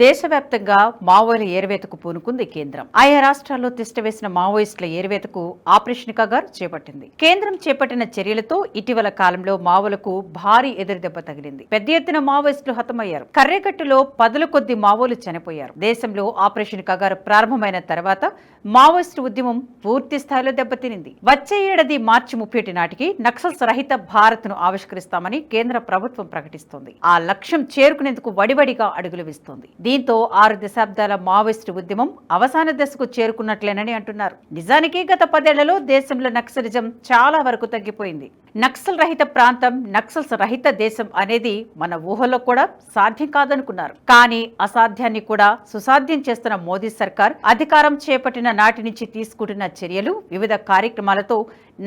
దేశవ్యాప్తంగా మావోయిల ఏరువేతకు పూనుకుంది కేంద్రం. ఆయా రాష్ట్రాల్లో తిష్టవేసిన మావోయిస్టుల ఏరువేతకు ఆపరేషన్ కగారు చేపట్టింది. కేంద్రం చేపట్టిన చర్యలతో ఇటీవల కాలంలో మావోలకు భారీ ఎదురుదెబ్బ తగిలింది. పెద్ద ఎత్తున మావోయిస్టులు హతమయ్యారు. కర్రేకట్టులో పదుల కొద్ది మావోలు చనిపోయారు. దేశంలో ఆపరేషన్ కగారు ప్రారంభమైన తర్వాత మావోయిస్టు ఉద్యమం పూర్తి స్థాయిలో దెబ్బతినింది. వచ్చే ఏడాది మార్చి ముప్పై నాటికి నక్సల్స్ రహిత భారత్ను ఆవిష్కరిస్తామని కేంద్ర ప్రభుత్వం ప్రకటిస్తోంది. ఆ లక్ష్యం చేరుకునేందుకు వడివడిగా అడుగులు వేస్తోంది. దీంతో ఆరు దశాబ్దాల మావోయిస్టు ఉద్యమం అవసాన దశకు చేరుకున్నట్లేనని అంటున్నారు. నిజానికి గత పదేళ్ళలో దేశంలో నక్సలిజం చాలా వరకు తగ్గిపోయింది. నక్సల్ రహిత ప్రాంతం నక్సల్స్ రహిత దేశం అనేది మన ఊహలో కూడా సాధ్యం కాదనుకున్నారు. కానీ అసాధ్యాన్ని కూడా సుసాధ్యం చేస్తున్న మోదీ సర్కార్ అధికారం చేపట్టిన నాటి నుంచి తీసుకుంటున్న చర్యలు వివిధ కార్యక్రమాలతో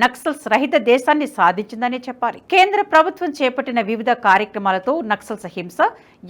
నక్సల్స్ రహిత దేశాన్ని సాధించిందనే చెప్పాలి. కేంద్ర ప్రభుత్వం చేపట్టిన వివిధ కార్యక్రమాలతో నక్సల్స్ హింస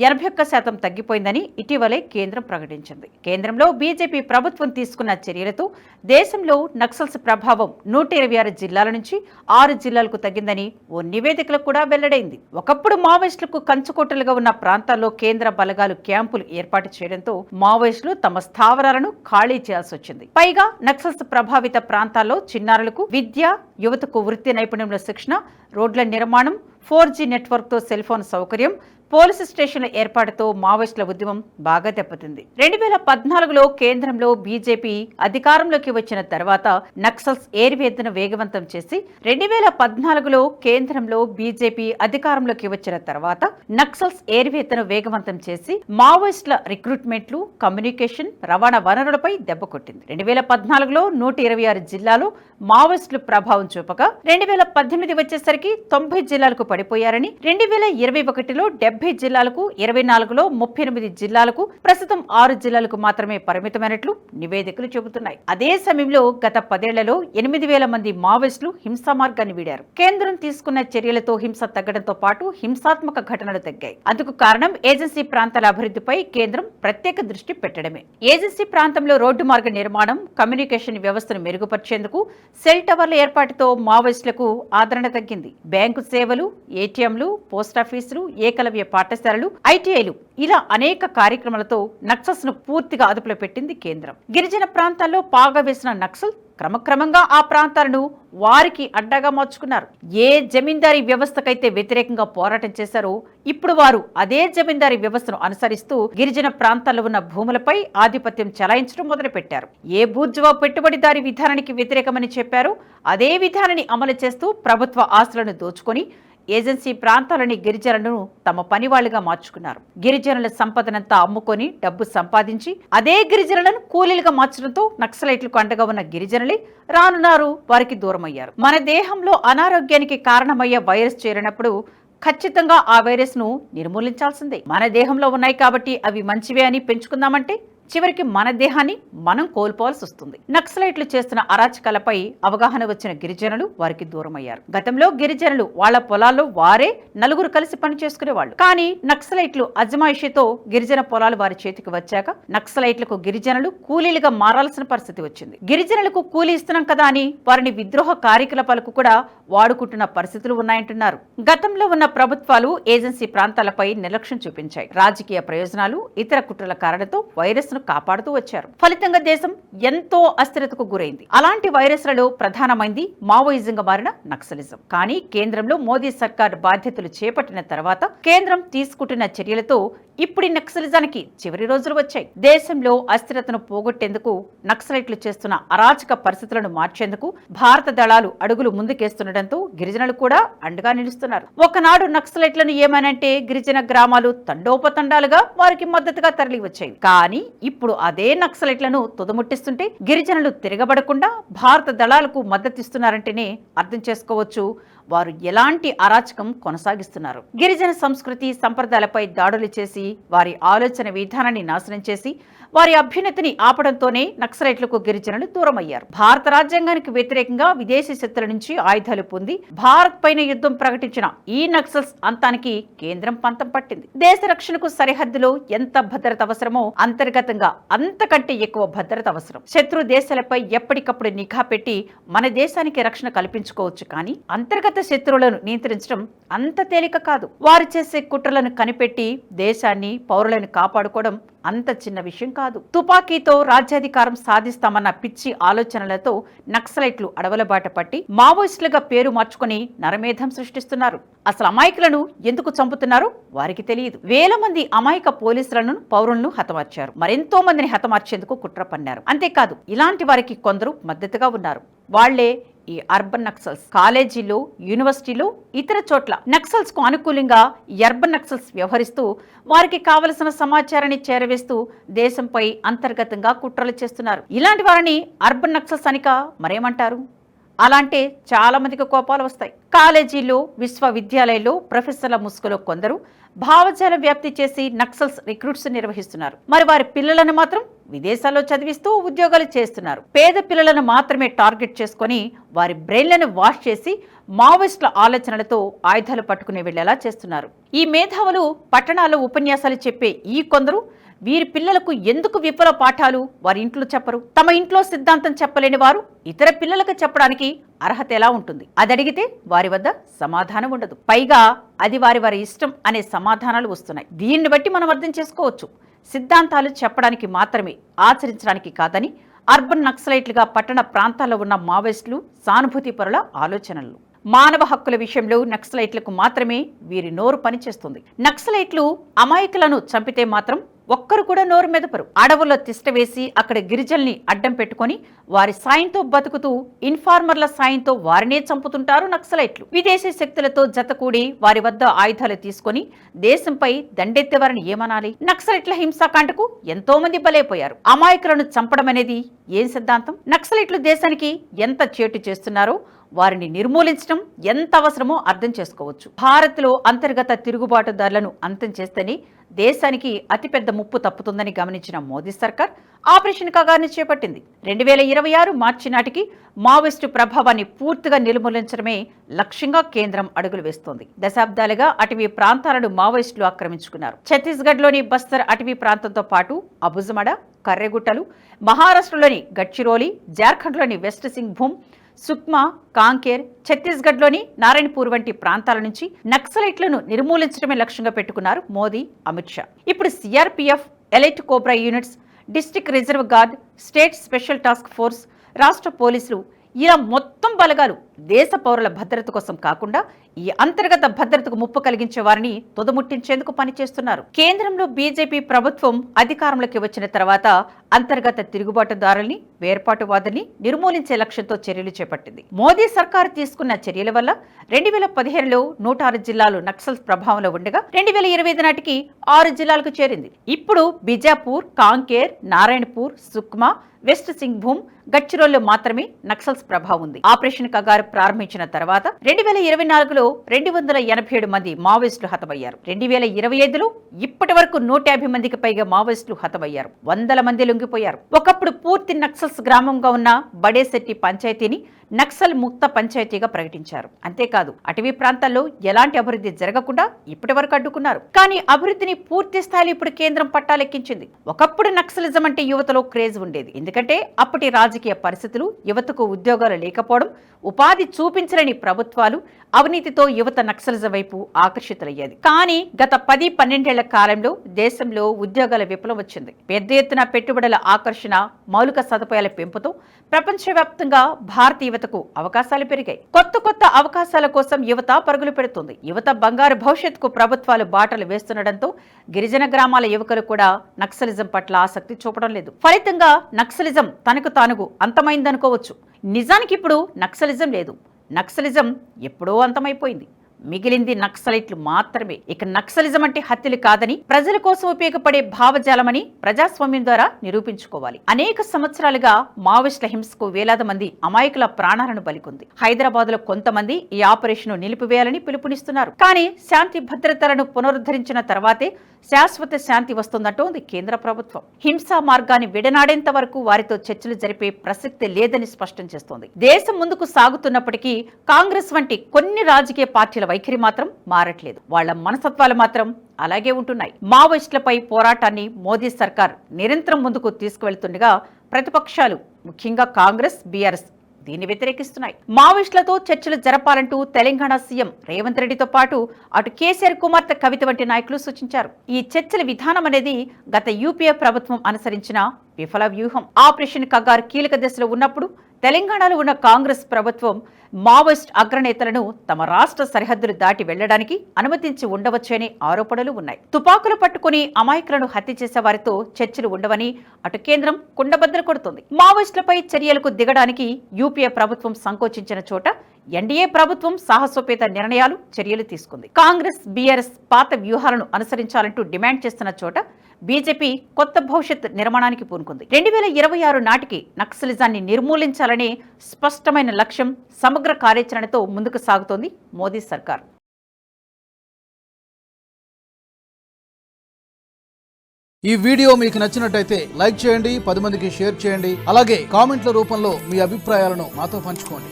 ఎనభై ఒక్క శాతం తగ్గిపోయిందని ఇటీవలే కేంద్రం ప్రకటించింది. కేంద్రంలో బీజేపీ ప్రభుత్వం తీసుకున్న చర్యలతో దేశంలో నక్సల్స్ ప్రభావం నూట ఇరవై ఆరు జిల్లాల నుంచి ఆరు జిల్లాలకు తగ్గిందని ఓ నివేదికలో కూడా వెల్లడైంది. ఒకప్పుడు మావోయిస్టులకు కంచుకోటలుగా ఉన్న ప్రాంతాల్లో కేంద్ర బలగాలు క్యాంపులు ఏర్పాటు చేయడంతో మావోయిస్టులు తమ స్థావరాలను ఖాళీ చేయాల్సి వచ్చింది. పైగా నక్సల్స్ ప్రభావిత ప్రాంతాల్లో చిన్నారులకు విద్య యువతకు వృత్తి నైపుణ్యంలో శిక్షణ రోడ్ల నిర్మాణం ఫోర్ జీ నెట్వర్క్తో సెల్ ఫోన్ సౌకర్యం పోలీసు స్టేషన్ల ఏర్పాటుతో మావోయిస్టుల ఉద్యమం బాగా దెబ్బతింది. రెండు వేల పద్నాలుగులో కేంద్రంలో బీజేపీ అధికారంలోకి వచ్చిన తర్వాత నక్సల్స్ ఏరివేతను వేగవంతం చేసి రెండు వేల పద్నాలుగులో కేంద్రంలో బీజేపీ అధికారంలోకి వచ్చిన తర్వాత నక్సల్స్ ఏరివేతను వేగవంతం చేసి మావోయిస్టుల రిక్రూట్మెంట్లు కమ్యూనికేషన్ రవాణా వనరులపై దెబ్బ కొట్టింది. రెండు వేల పద్నాలుగులో నూట ఇరవై ఆరు జిల్లాలు మావోయిస్టులు ప్రభావం చూపగా రెండు వేల పద్దెనిమిది వచ్చేసరికి తొంభై జిల్లాలకు పడిపోయారని రెండు వేల ఇరవై ఒకటిలో డెబ్బై జిల్లాలకు ఇరవై నాలుగులో ముప్పై ఎనిమిది జిల్లాలకు ప్రస్తుతం ఆరు జిల్లాలకు మాత్రమే పరిమితమైనట్లు నివేదికలు చెబుతున్నాయి. అదే సమయంలో గత పదేళ్ళలో ఎనిమిది వేల మంది మావోయిస్టులు హింసా మార్గాన్ని వీడారు. కేంద్రం తీసుకున్న చర్యలతో హింస తగ్గడంతో పాటు హింసాత్మక ఘటనలు తగ్గాయి. అందుకు కారణం ఏజెన్సీ ప్రాంతాల అభివృద్ధిపై కేంద్రం ప్రత్యేక దృష్టి పెట్టడమే. ఏజెన్సీ ప్రాంతంలో రోడ్డు మార్గ నిర్మాణం కమ్యూనికేషన్ వ్యవస్థను మెరుగుపరిచేందుకు సెల్ టవర్ల ఏర్పాటుతో మావోయిస్టులకు ఆదరణ తగ్గింది. బ్యాంకు సేవలు ఏటీఎంలు పోస్టాఫీసులు ఏకలవ్య పాఠశాలలు ఐటీఐలు ఇలా అనేక కార్యక్రమాలతో నక్సల్స్ను పూర్తిగా అదుపులో పెట్టింది కేంద్రం. గిరిజన ప్రాంతాల్లో పాగా వేసిన నక్సల్ క్రమక్రమంగా ఆ ప్రాంతాలను వారికి అడ్డగా మార్చుకున్నారు. ఏ జమీందారీ వ్యవస్థకైతే వ్యతిరేకంగా పోరాటం చేశారో ఇప్పుడు వారు అదే జమీందారీ వ్యవస్థను అనుసరిస్తూ గిరిజన ప్రాంతాల్లో ఉన్న భూములపై ఆధిపత్యం చెలాయించడం మొదలుపెట్టారు. ఏ బూర్జువా పెట్టుబడిదారీ విధానానికి వ్యతిరేకమని చెప్పారో అదే విధానాన్ని అమలు చేస్తూ ప్రభుత్వ ఆస్తులను దోచుకొని ఏజెన్సీ ప్రాంతాలని గిరిజనులను తమ పనివాళ్ళుగా మార్చుకున్నారు. గిరిజనుల సంపదనంతా అమ్ముకొని డబ్బు సంపాదించి అదే గిరిజనులను కూలీలుగా మార్చడంతో నక్సలైట్లకు అండగా ఉన్న గిరిజనులే రానున్నారు. వారికి దూరమయ్యారు. మన దేహంలో అనారోగ్యానికి కారణమయ్యే వైరస్ చేరినప్పుడు ఖచ్చితంగా ఆ వైరస్ను నిర్మూలించాల్సిందే. మన దేహంలో ఉన్నాయి కాబట్టి అవి మంచివే అని పెంచుకుందామంటే చివరికి మన దేహాన్ని మనం కోల్పోవాల్సి వస్తుంది. నక్సలైట్లు చేస్తున్న అరాచకాలపై అవగాహన వచ్చిన గిరిజనులు వారికి దూరమయ్యారు. గతంలో గిరిజనులు వాళ్ళ పొలాల్లో వారే నలుగురు కలిసి పని చేసుకునేవాళ్ళు. కానీ నక్సలైట్లు అజమాయిషితో గిరిజన పొలాలు వారి చేతికి వచ్చాక నక్సలైట్లకు గిరిజనులు కూలీలుగా మారాల్సిన పరిస్థితి వచ్చింది. గిరిజనులకు కూలీ ఇస్తున్నాం కదా అని వారిని విద్రోహ కార్యకలాపాలకు కూడా వాడుకుంటున్న పరిస్థితులు ఉన్నాయంటున్నారు. గతంలో ఉన్న ప్రభుత్వాలు ఏజెన్సీ ప్రాంతాలపై నిర్లక్ష్యం చూపించాయి. రాజకీయ ప్రయోజనాలు ఇతర కుట్రల కారణంతో వైరస్ ను కాపాడుతూ వచ్చారు. ఫలితంగా దేశం ఎంతో అస్థిరతకు గురైంది. అలాంటి వైరస్లలో ప్రధానమైంది మావోయిజంగా మారిన నక్సలిజం. కానీ కేంద్రంలో మోదీ సర్కార్ బాధ్యతలు చేపట్టిన తర్వాత కేంద్రం తీసుకుంటున్న చర్యలతో ఇప్పుడు నక్సలిజానికి చివరి రోజులు వచ్చాయి. దేశంలో అస్థిరతను పోగొట్టేందుకు నక్సలైట్లు చేస్తున్న అరాచక పరిస్థితులను మార్చేందుకు భారత దళాలు అడుగులు ముందుకేస్తుండటంతో గిరిజనులు కూడా అండగా నిలుస్తున్నారు. ఒకనాడు నక్సలైట్లను ఏమనంటే గిరిజన గ్రామాలు తండోపతండాలుగా వారికి మద్దతుగా తరలి వచ్చాయి కానీ ఇప్పుడు అదే నక్సలైట్లను తుదముట్టిస్తుంటే గిరిజనులు తిరగబడకుండా భారత దళాలకు మద్దతిస్తున్నారంటేనే అర్థం చేసుకోవచ్చు. వారు ఎలాంటి అరాచకం కొనసాగిస్తున్నారు? గిరిజన సంస్కృతి సంప్రదాయాలపై దాడులు చేసి వారి ఆలోచన విధానాన్ని నాశనం చేసి వారి అభ్యున్నతిని ఆపడంతోనే నక్సలైట్లకు గిరిజనులు దూరమయ్యారు. భారత రాజ్యాంగానికి వ్యతిరేకంగా విదేశీ శక్తుల నుంచి ఆయుధాలు పొంది భారత్ పైన యుద్ధం ప్రకటించిన ఈ నక్సల్స్ అంతానికి కేంద్రం పంతం పట్టింది. దేశ రక్షణకు సరిహద్దులో ఎంత భద్రత అవసరమో అంతర్గతంగా అంతకంటే ఎక్కువ భద్రత అవసరం. శత్రు దేశాలపై ఎప్పటికప్పుడు నిఘా పెట్టి మన దేశానికి రక్షణ కల్పించుకోవచ్చు కానీ అంతర్గత శత్రువులను నియంత్రించడం అంత తేలిక కాదు. వారు చేసే కుట్రలను కనిపెట్టి దేశాన్ని పౌరులను కాపాడుకోవడం అంత చిన్న విషయం కాదు. తుపాకీతో రాజ్యాధికారం సాధిస్తామన్న పిచ్చి ఆలోచనలతో నక్సలైట్లు అడవుల బాట పట్టి మావోయిస్టులుగా పేరు మార్చుకుని నరమేధం సృష్టిస్తున్నారు. అసలు అమాయకులను ఎందుకు చంపుతున్నారో? వారికి తెలియదు. వేల మంది అమాయక పోలీసులను పౌరులను హతమార్చారు. మరెంతో మందిని హతమార్చేందుకు కుట్ర పన్నారు. అంతేకాదు ఇలాంటి వారికి కొందరు మద్దతుగా ఉన్నారు. వాళ్ళే ఈ అర్బన్ నక్సల్స్. కాలేజీలు యూనివర్సిటీలు ఇతర చోట్ల నక్సల్స్కు అనుకూలంగా అర్బన్ నక్సల్స్ వ్యవహరిస్తూ వారికి కావలసిన సమాచారాన్ని చేరవేస్తూ దేశంపై అంతర్గతంగా కుట్రలు చేస్తున్నారు. ఇలాంటి వారిని అర్బన్ నక్సల్స్ అనిక మరేమంటారు? అలా అంటే చాలా మందికి కోపాలు వస్తాయి. కాలేజీలు విశ్వవిద్యాలయాల్లో ప్రొఫెసర్ల ముసుగులో కొందరు భావజాలం వ్యాప్తి చేసి నక్సల్స్ రిక్రూట్స్ నిర్వహిస్తున్నారు. మరి వారి పిల్లలను మాత్రం విదేశాల్లో చదివిస్తూ ఉద్యోగాలు చేస్తున్నారు. పేద పిల్లలను మాత్రమే టార్గెట్ చేసుకొని వారి బ్రెయిన్లను వాష్ చేసి మావోయిస్టుల ఆలోచనలతో ఆయుధాలు పట్టుకుని వెళ్ళేలా చేస్తున్నారు. ఈ మేధావులు పట్టణాల్లో ఉపన్యాసాలు చెప్పే ఈ కొందరు వీరి పిల్లలకు ఎందుకు విఫల పాఠాలు? వారి ఇంట్లో చెప్పరు. తమ ఇంట్లో సిద్ధాంతం చెప్పలేని వారు ఇతర పిల్లలకు చెప్పడానికి అర్హత ఎలా ఉంటుంది? అది అడిగితే వారి వద్ద సమాధానం ఉండదు. పైగా అది వారి వారి ఇష్టం అనే సమాధానాలు వస్తున్నాయి. దీన్ని బట్టి మనం అర్థం చేసుకోవచ్చు. సిద్ధాంతాలు చెప్పడానికి మాత్రమే ఆచరించడానికి కాదని అర్బన్ నక్సలైట్లుగా పట్టణ ప్రాంతాల్లో ఉన్న మావోయిస్టులు సానుభూతి పరుల ఆలోచనలు. మానవ హక్కుల విషయంలో నక్సలైట్లకు మాత్రమే వీరి నోరు పనిచేస్తుంది. నక్సలైట్లు అమాయకులను చంపితే మాత్రం ఒక్కరు కూడా నోరు మెదపరు. అడవుల్లో తిష్టవేసి అక్కడ గిరిజల్ని అడ్డం పెట్టుకొని వారి సాయంతో బతుకుతూ ఇన్ఫార్మర్ల సాయంతో వారినే చంపుతుంటారు నక్సలైట్లు. విదేశీ శక్తులతో జతకూడి వారి వద్ద ఆయుధాలు తీసుకొని దేశంపై దండెత్తేవారిని ఏమనాలి? నక్సలైట్ల హింసాకాండకు ఎంతో మంది బలైపోయారు. అమాయకులను చంపడం అనేది ఏం సిద్ధాంతం? నక్సలైట్లు దేశానికి ఎంత చేటు చేస్తున్నారో వారిని నిర్మూలించడం ఎంత అవసరమో అర్థం చేసుకోవచ్చు. భారత్లో అంతర్గత తిరుగుబాటుదారులను అంతం చేస్తేనే దేశానికి అతిపెద్ద ముప్పు తప్పుతుందని గమనించిన మోదీ సర్కార్ ఆపరేషన్ కగార్ని చేపట్టింది. రెండు వేల ఇరవై ఆరు మార్చి నాటికి మావోయిస్టు ప్రభావాన్ని పూర్తిగా నిర్మూలించడమే లక్ష్యంగా కేంద్రం అడుగులు వేస్తోంది. దశాబ్దాలుగా అటవీ ప్రాంతాలను మావోయిస్టులు ఆక్రమించుకున్నారు. ఛత్తీస్గఢ్లోని బస్తర్ అటవీ ప్రాంతంతో పాటు అబుజమడ కర్రెగుట్టలు మహారాష్ట్రలోని గడ్చిరోలి జార్ఖండ్లోని వెస్ట్ సింగ్ భూమ్ సుక్మా కాంకేర్ ఛత్తీస్గఢ్లోని నారాయణపూర్ వంటి ప్రాంతాల నుంచి నక్సలైట్లను నిర్మూలించడమే లక్ష్యంగా పెట్టుకున్నారు మోదీ అమిత్ షా. ఇప్పుడు CRPF elite COBRA units district reserve guard state special task force రాష్ట్ర పోలీసులు ఇలా మొత్తం బలగాలు దేశ పౌరుల భద్రత కోసం కాకుండా ఈ అంతర్గత భద్రతకు ముప్పు కలిగించే వారిని తుదముట్టించేందుకు పనిచేస్తున్నారు. కేంద్రంలో బీజేపీ ప్రభుత్వం అధికారంలోకి వచ్చిన తర్వాత అంతర్గత తిరుగుబాటుదారుల్ని వేర్పాటువాదుల్ని నిర్మూలించే లక్ష్యంతో చర్యలు చేపట్టింది. మోదీ సర్కారు తీసుకున్న చర్యల వల్ల రెండు వేల పదిహేనులో నూట ఆరు జిల్లాలు నక్సల్స్ ప్రభావంలో ఉండగా రెండు వేల ఇరవై ఐదు నాటికి ఆరు జిల్లాలకు చేరింది. ఇప్పుడు బిజాపూర్ కాంకేర్ నారాయణపూర్ సుక్మా వెస్ట్ సింగ్భూమ్ గడ్చిరోల్లో మాత్రమే నక్సల్స్ ప్రభావం ఉంది. ఆపరేషన్ కగారు ప్రారంభించిన తర్వాత రెండు వేల ఇరవై నాలుగులో రెండు వందల ఎనభై ఏడు మంది మావోయిస్టులు హతమయ్యారు. రెండు వేల ఇరవై ఐదులో ఇప్పటి వరకు నూట యాభై మందికి పైగా మావోయిస్టులు హతమయ్యారు. వందల మంది లొంగిపోయారు. ఒకప్పుడు పూర్తి నక్సల్స్ గ్రామంగా ఉన్న బడేశెట్టి పంచాయతీని నక్సల్ ముక్త పంచాయతీగా ప్రకటించారు. అంతేకాదు అటవీ ప్రాంతాల్లో ఎలాంటి అభివృద్ధి జరగకుండా ఇప్పటి వరకు అడ్డుకున్నారు. కానీ అభివృద్ధిని పూర్తి స్థాయిలో ఇప్పుడు కేంద్రం పట్టాలెక్కించింది. ఒకప్పుడు నక్సలిజం అంటే యువతలో క్రేజ్ ఉండేది. ఎందుకంటే అప్పటి రాజకీయ పరిస్థితులు యువతకు ఉద్యోగాలు లేకపోవడం ఉపాధి చూపించలేని ప్రభుత్వాలు అవినీతితో యువత నక్సలిజం వైపు ఆకర్షితులయ్యేది. కానీ గత పది పన్నెండేళ్ళ కాలంలో దేశంలో ఉద్యోగాల విప్లవం వచ్చింది. పెద్ద ఎత్తున పెట్టుబడుల ఆకర్షణ మౌలిక సదుపాయాల పెంపుతో ప్రపంచవ్యాప్తంగా భారతీయ యువతకు అవకాశాలు పెరిగాయి. కొత్త కొత్త అవకాశాల కోసం యువత పరుగులు పెడుతుంది. యువత బంగారు భవిష్యత్తుకు ప్రభుత్వాలు బాటలు వేస్తుండటంతో గిరిజన గ్రామాల యువకులు కూడా నక్సలిజం పట్ల ఆసక్తి చూపడం లేదు. ఫలితంగా నక్సలిజం తనకు తానుగు అంతమైందనుకోవచ్చు. నిజానికి ఇప్పుడు నక్సలిజం లేదు. నక్సలిజం ఎప్పుడో అంతమైపోయింది. మిగిలింది నక్సలైట్లు మాత్రమే. ఇక నక్సలిజం అంటే హత్యలు కాదని ప్రజల కోసం ఉపయోగపడే భావజాలమని ప్రజాస్వామ్యం ద్వారా నిరూపించుకోవాలి. అనేక సంవత్సరాలుగా మావోయిస్టుల హింసకు వేలాది మంది అమాయకుల ప్రాణాలను బలికొంది. హైదరాబాద్లో కొంతమంది ఈ ఆపరేషన్ నిలిపివేయాలని పిలుపునిస్తున్నారు. కానీ శాంతి భద్రతలను పునరుద్ధరించిన తర్వాతే శాశ్వత శాంతి వస్తుందంటోంది కేంద్ర ప్రభుత్వం. హింసా మార్గాన్ని విడనాడేంత వరకు వారితో చర్చలు జరిపే ప్రసక్తి లేదని స్పష్టం చేస్తోంది. దేశం ముందుకు సాగుతున్నప్పటికీ కాంగ్రెస్ వంటి కొన్ని రాజకీయ పార్టీల వైఖరి మాత్రం మారట్లేదు. వాళ్ళ మనసత్వాలు మాత్రం అలాగే ఉంటున్నాయి. మావోయిస్టులపై పోరాటాన్ని మోదీ సర్కార్ నిరంతరం ముందుకు తీసుకువెళ్తుండగా ప్రతిపక్షాలు ముఖ్యంగా కాంగ్రెస్ బీఆర్ఎస్ దీన్ని వ్యతిరేకిస్తున్నాయి. మావోయిస్టులతో చర్చలు జరపాలంటూ తెలంగాణ సీఎం రేవంత్ రెడ్డితో పాటు అటు కేసీఆర్ కుమార్తె కవిత వంటి నాయకులు సూచించారు. ఈ చర్చల విధానం అనేది గత యూపీఏ ప్రభుత్వం అనుసరించిన విఫల వ్యూహం. ఆపరేషన్ కగారు కీలక దశలో ఉన్నప్పుడు తెలంగాణలో ఉన్న కాంగ్రెస్ ప్రభుత్వం మావోయిస్ట్ అగ్రనేతలను తమ రాష్ట్ర సరిహద్దులు దాటి వెళ్ళడానికి అనుమతించి ఉండవచ్చనే ఆరోపణలు ఉన్నాయి. తుపాకులు పట్టుకుని అమాయకులను హత్య చేసే వారితో చర్చలు ఉండవని అటు కేంద్రం కుండబద్దలు కొడుతుంది. మావోయిస్టులపై చర్యలకు దిగడానికి యూపీఏ ప్రభుత్వం సంకోచించిన చోట ఎన్డీఏ ప్రభుత్వం సాహసోపేత నిర్ణయాలు చర్యలు తీసుకుంది. కాంగ్రెస్ బీఆర్ఎస్ పాత వ్యూహాలను అనుసరించాలంటూ డిమాండ్ చేస్తున్న చోట బీజేపీ కొత్త భవిష్యత్ నిర్మాణానికి పూనుకుంది. రెండు వేల ఇరవై ఆరు నాటికి నక్సలిజాన్ని నిర్మూలించాలనే స్పష్టమైన లక్ష్యం సమగ్ర కార్యాచరణతో ముందుకు సాగుతోంది మోదీ సర్కార్. ఈ వీడియో మీకు నచ్చినట్టయితే లైక్ చేయండి పది మందికి షేర్ చేయండి అలాగే కామెంట్ల రూపంలో మీ అభిప్రాయాలను మాతో పంచుకోండి.